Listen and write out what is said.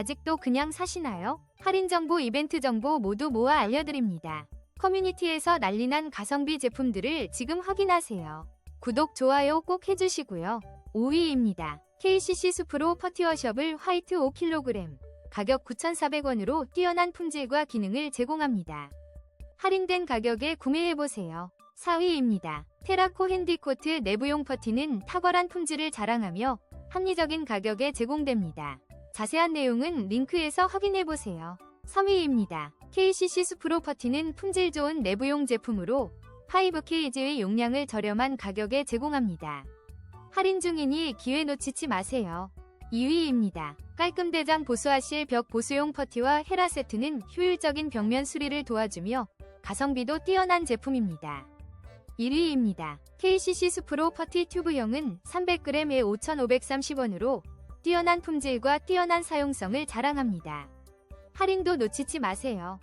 아직도 그냥 사시나요? 할인 정보, 이벤트 정보 모두 모아 알려드립니다. 커뮤니티에서 난리난 가성비 제품들을 지금 확인하세요. 구독, 좋아요 꼭 해주시고요. 5위입니다. KCC 수프로 퍼티워셔블 화이트 5kg. 가격 9,400원으로 뛰어난 품질과 기능을 제공합니다. 할인된 가격에 구매해보세요. 4위입니다. 테라코 핸디코트 내부용 퍼티는 탁월한 품질을 자랑하며 합리적인 가격에 제공됩니다. 자세한 내용은 링크에서 확인해보세요. 3위입니다. KCC 수프로 퍼티는 품질 좋은 내부용 제품으로 5kg의 용량을 저렴한 가격에 제공합니다. 할인 중이니 기회 놓치지 마세요. 2위입니다. 깔끔 대장 보수하실 벽 보수용 퍼티와 헤라 세트는 효율적인 벽면 수리를 도와주며 가성비도 뛰어난 제품입니다. 1위입니다. KCC 수프로 퍼티 튜브형은 300g에 5,530원으로 뛰어난 품질과 뛰어난 사용성을 자랑합니다. 할인도 놓치지 마세요.